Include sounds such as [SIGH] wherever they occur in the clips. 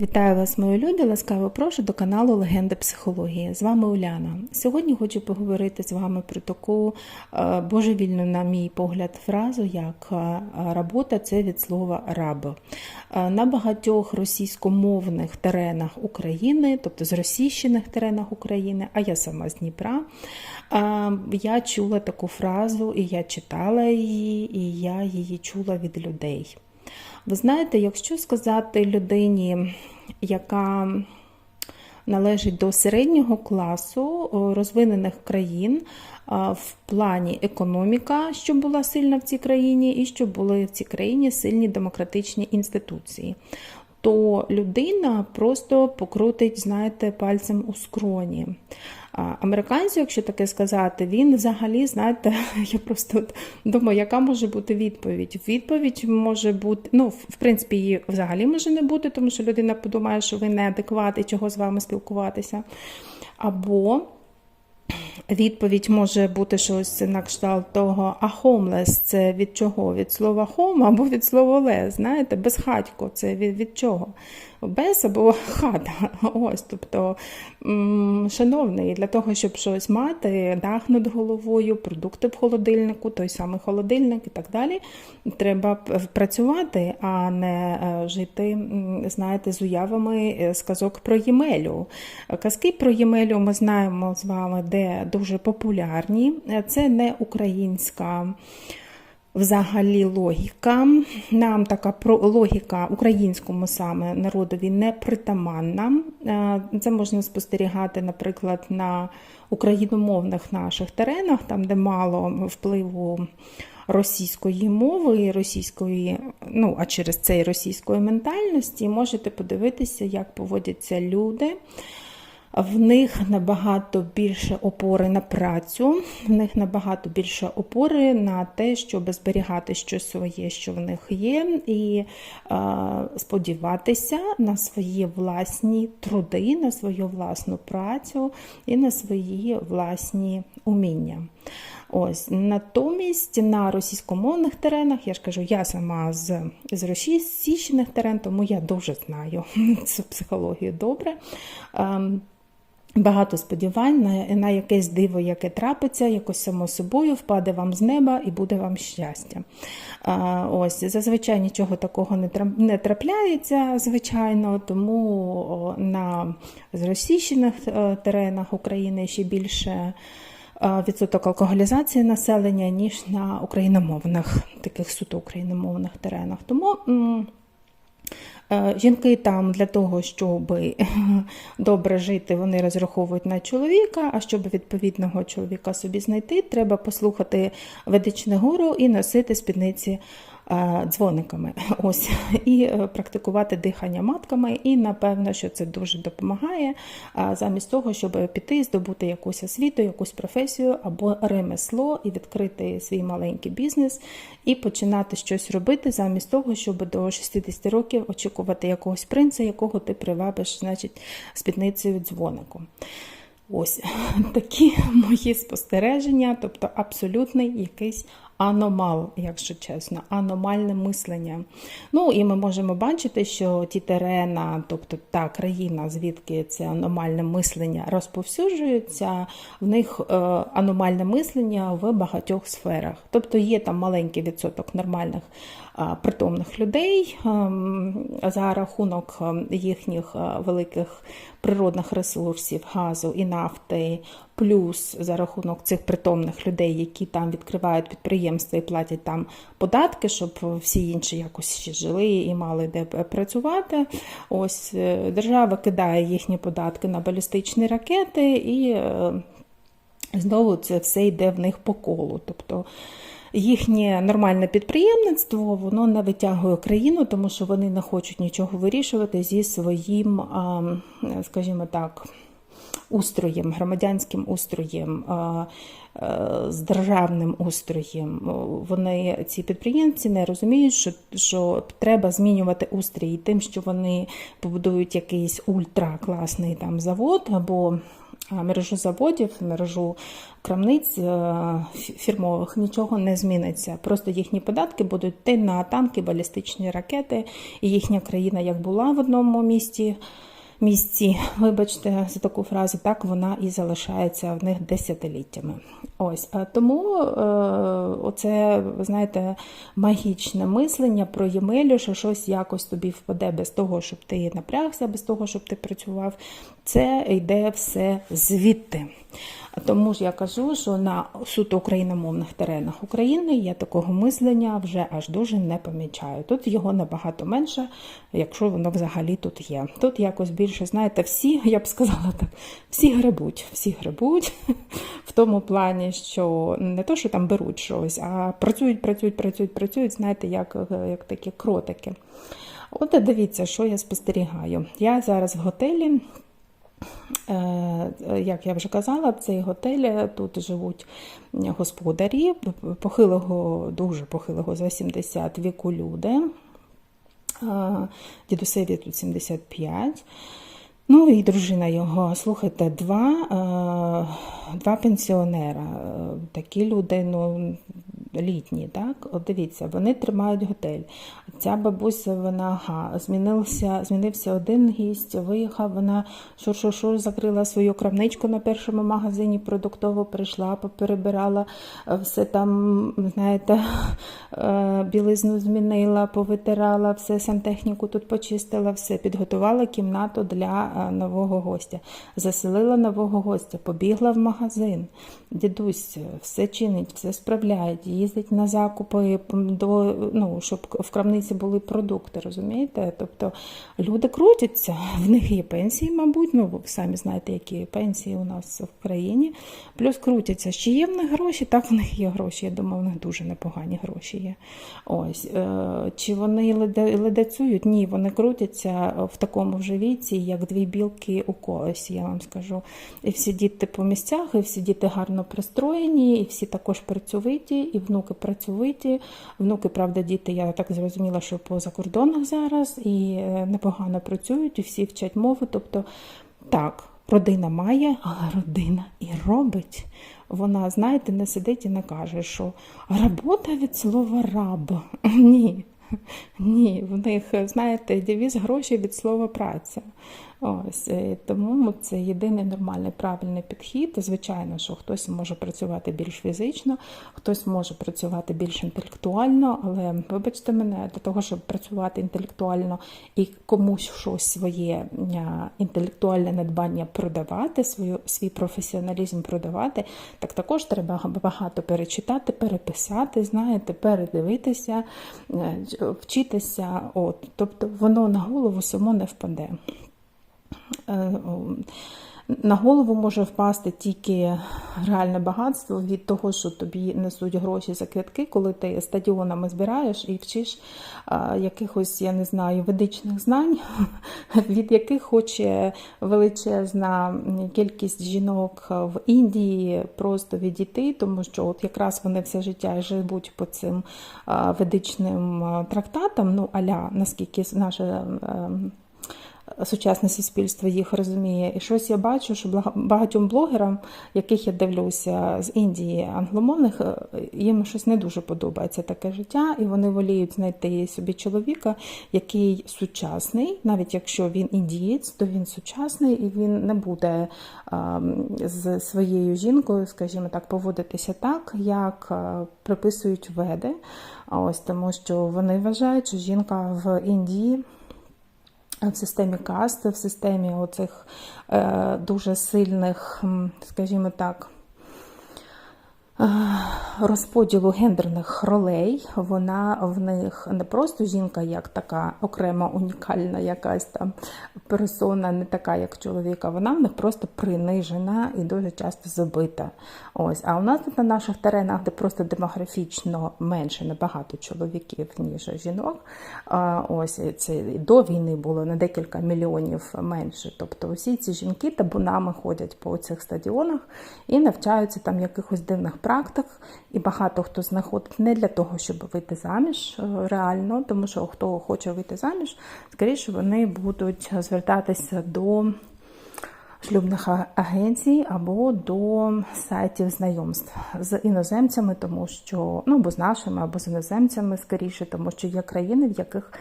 Вітаю вас, мої любі! Ласкаво прошу до каналу Легенда психології. З вами Уляна. Сьогодні хочу поговорити з вами про таку е, божевільну, на мій погляд, фразу, як е, робота це від слова раб. Е, На багатьох російськомовних теренах України, тобто з російщених теренах України, а я сама з Дніпра, я чула таку фразу, і я читала її, і я її чула від людей. Ви знаєте, якщо сказати людині, яка належить до середнього класу розвинених країн в плані економіка, щоб була сильна в цій країні, і щоб були в цій країні сильні демократичні інституції, то людина просто покрутить, знаєте, пальцем у скроні. Американцю, якщо таке сказати, він взагалі, знаєте, [LAUGHS] я просто думаю, яка може бути відповідь? Відповідь може бути, ну, в принципі, її взагалі може не бути, тому що людина подумає, що ви неадекват і чого з вами спілкуватися. Або Відповідь може бути щось на кшталт того, а хомлес – це від чого? Від слова home або від слова лес. знаєте, безхатько це від, від чого? Без або [LAUGHS] хата. Ось, тобто, шановний, для того, щоб щось мати, дах над головою, продукти в холодильнику, той самий холодильник і так далі, треба працювати, а не е, жити, знаєте, з уявами е, сказок про Ємелю. Казки про Ємелю ми знаємо з вами, де дуже популярні. Е, Це не українська. Взагалі логіка. Нам така логіка українському саме народові не притаманна. Е, Це можна спостерігати, наприклад, на україномовних наших теренах, там, де мало впливу російської мови, російської, ну а через це і російської ментальності, можете подивитися, як поводяться люди. В них набагато більше опори на працю, в них набагато більше опори на те, щоб зберігати щось своє, що в них є, і е, сподіватися на свої власні труди, на свою власну працю і на свої власні уміння. Ось натомість на російськомовних теренах, я ж кажу, я сама з, з російських терен, тому я дуже знаю [LAUGHS] цю психологію добре. Багато сподівань на, на якесь диво, яке трапиться, якось само собою впаде вам з неба і буде вам щастя. А, ось зазвичай нічого такого не не трапляється, звичайно, тому на зросійщених е, теренах України ще більше е, відсоток алкоголізації населення, ніж на україномовних, таких суто україномовних теренах. Тому. Е, Жінки там для того, щоб [LAUGHS] добре жити, вони розраховують на чоловіка. А щоб відповідного чоловіка собі знайти, треба послухати ведичне гуру і носити спідниці дзвониками. [LAUGHS] Ось і е, практикувати дихання матками. І напевно, що це дуже допомагає. Замість того, щоб піти, здобути якусь освіту, якусь професію або ремесло і відкрити свій маленький бізнес і починати щось робити, замість того, щоб до 60 років очікувати якогось принца, якого ти привабиш, значить, спідницею дзвоником. Ось [LAUGHS] такі мої спостереження, тобто абсолютний якийсь аномал, якщо чесно, аномальне мислення. Ну і ми можемо бачити, що ті терена, тобто та країна, звідки це аномальне мислення розповсюджується, в них е, аномальне мислення в багатьох сферах. Тобто є там маленький відсоток нормальних а, притомних людей ем, за рахунок ем, їхніх е, великих природних ресурсів, газу і нафти, плюс за рахунок цих притомних людей, які там відкривають підприємства і платять там податки, щоб всі інші якось ще жили і мали де працювати. Ось е, держава кидає їхні податки на балістичні ракети і. е, Знову це все йде в них по колу. Тобто їхнє нормальне підприємництво воно не витягує країну, тому що вони не хочуть нічого вирішувати зі своїм, скажімо так, устроєм, громадянським устроєм, е, з державним устроєм. Вони, ці підприємці, не розуміють, що, що треба змінювати устрій тим, що вони побудують якийсь ультракласний там завод або мережу заводів, мережу крамниць е, фірмових нічого не зміниться. Просто їхні податки будуть йти на танки, балістичні ракети, і їхня країна як була в одному місті. Місці, вибачте за таку фразу, так вона і залишається в них десятиліттями. Ось тому е, оце, знаєте, магічне мислення про Ємелю, що щось якось тобі впаде без того, щоб ти напрягся, без того, щоб ти працював. Це йде все звідти. Тому ж я кажу, що на суто україномовних теренах України я такого мислення вже аж дуже не помічаю. Тут його набагато менше, якщо воно взагалі тут є. Тут якось більше, знаєте, всі, я б сказала так, всі гребуть, всі гребуть в тому плані, що не то, що там беруть щось, а працюють, працюють, працюють, працюють, знаєте, як, як такі кротики. От дивіться, що я спостерігаю. Я зараз в готелі. Е, Як я вже казала, цей готель е, тут живуть господарі похилого, дуже похилого за 70 віку люди. Е, Дідусеві тут 75. Ну і дружина його, слухайте, два, е, два пенсіонера. Е, Такі люди, ну, літні, так? От дивіться, вони тримають готель. Ця бабуся, вона ага, змінився, змінився один гість, виїхав, вона шур-шур-шур закрила свою крамничку на першому магазині продуктово, прийшла, поперебирала, е, все там, знаєте, [LAUGHS] е, білизну змінила, повитирала, все сантехніку тут почистила, все, підготувала кімнату для е, нового гостя, заселила нового гостя, побігла в магазин. Дідусь все чинить, все справляє, їздить на закупи, до, ну, щоб в крамниці були продукти, розумієте? Тобто люди крутяться, [LAUGHS] в них є пенсії, мабуть, ну ви самі знаєте, які пенсії у нас в країні. Плюс крутяться. Чи є в них гроші? Так, в них є гроші. Я думаю, в них дуже непогані гроші є. Ось. Е, Чи вони ледацюють? Ні, вони крутяться в такому вже віці, як дві білки у колесі, я вам скажу. І всі діти по місцях, і всі діти гарно пристроєні, і всі також працьовиті, і внуки працьовиті. Внуки, правда, діти, я так зрозуміла, що по закордонах зараз і е, непогано працюють, і всі вчать мову. Тобто, так, родина має, але родина і робить. Вона, знаєте, не сидить і не каже, що робота від слова раб. [LAUGHS] Ні. Ні, в них, знаєте, девіз гроші від слова праця. Ось е, тому це єдиний нормальний правильний підхід. Звичайно, що хтось може працювати більш фізично, хтось може працювати більш інтелектуально, але вибачте мене, для того, щоб працювати інтелектуально і комусь щось своє інтелектуальне надбання продавати, свою, свій професіоналізм продавати, так також треба багато перечитати, переписати, знаєте, передивитися, е, вчитися. От, тобто воно на голову само не впаде. Е, На голову може впасти тільки реальне багатство від того, що тобі несуть гроші за квитки, коли ти стадіонами збираєш і вчиш якихось, я не знаю, ведичних знань, [LAUGHS] від яких хоче величезна кількість жінок в Індії просто відійти, тому що от якраз вони все життя живуть по цим ведичним трактатам, ну аля наскільки наше. Сучасне суспільство їх розуміє. І щось я бачу, що багатьом блогерам, яких я дивлюся з Індії англомовних, е, їм щось не дуже подобається таке життя, і вони воліють знайти собі чоловіка, який сучасний, навіть якщо він індієць, то він сучасний і він не буде ем, з своєю жінкою, скажімо так, поводитися так, як е, приписують веди. Ось тому, що вони вважають, що жінка в Індії в системі касти, в системі оцих е, дуже сильних, скажімо так, розподілу гендерних ролей, вона в них не просто жінка, як така окрема унікальна якась там персона, не така, як чоловіка, вона в них просто принижена і дуже часто забита. Ось. А у нас тут на наших теренах, де просто демографічно менше набагато чоловіків, ніж жінок. Ось це до війни було на декілька мільйонів менше. Тобто усі ці жінки табунами ходять по цих стадіонах і навчаються там якихось дивних практик. І багато хто з них ходить не для того, щоб вийти заміж е, реально, тому що хто хоче вийти заміж, скоріше вони будуть звертатися до шлюбних агенцій або до сайтів знайомств з іноземцями, тому що ну або з нашими, або з іноземцями скоріше, тому що є країни, в яких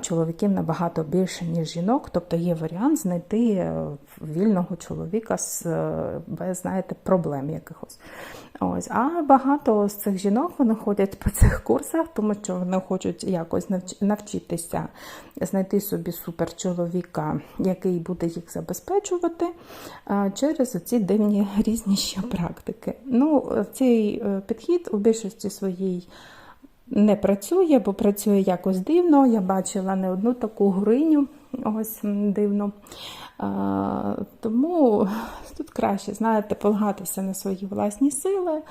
чоловіків набагато більше, ніж жінок. Тобто є варіант знайти е, вільного чоловіка з е, без, знаєте, проблем якихось. Ось, а багато з цих жінок вони ходять по цих курсах, тому що вони хочуть якось навчитися знайти собі суперчоловіка, який буде їх забезпечувати через ці дивні різні ще практики. Ну, цей е, підхід у більшості своїй не працює, бо працює якось дивно. Я бачила не одну таку гуриню, ось м, дивну. А, тому тут краще, знаєте, полагатися на свої власні сили,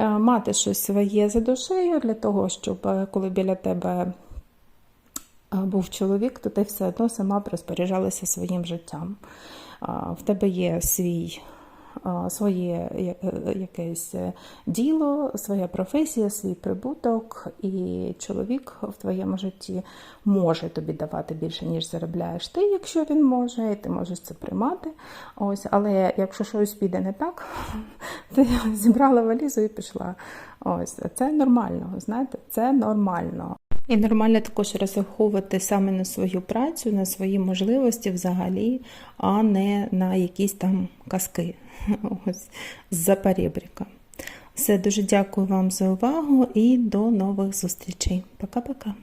мати щось своє за душею для того, щоб е, коли біля тебе був чоловік, то ти все одно сама б розпоряджалася своїм життям. В тебе є свій, своє е, якесь е, діло, своя професія, свій прибуток, і чоловік в твоєму житті може тобі давати більше, ніж заробляєш ти, якщо він може, і ти можеш це приймати. Ось, але якщо щось піде не так, [LAUGHS] ти зібрала валізу і пішла. Ось, це нормально, знаєте, це нормально. І нормально також розраховувати саме на свою працю, на свої можливості взагалі, а не на якісь там казки [LAUGHS] ось з-за перебріка. Все, дуже дякую вам за увагу і до нових зустрічей. Пока-пока.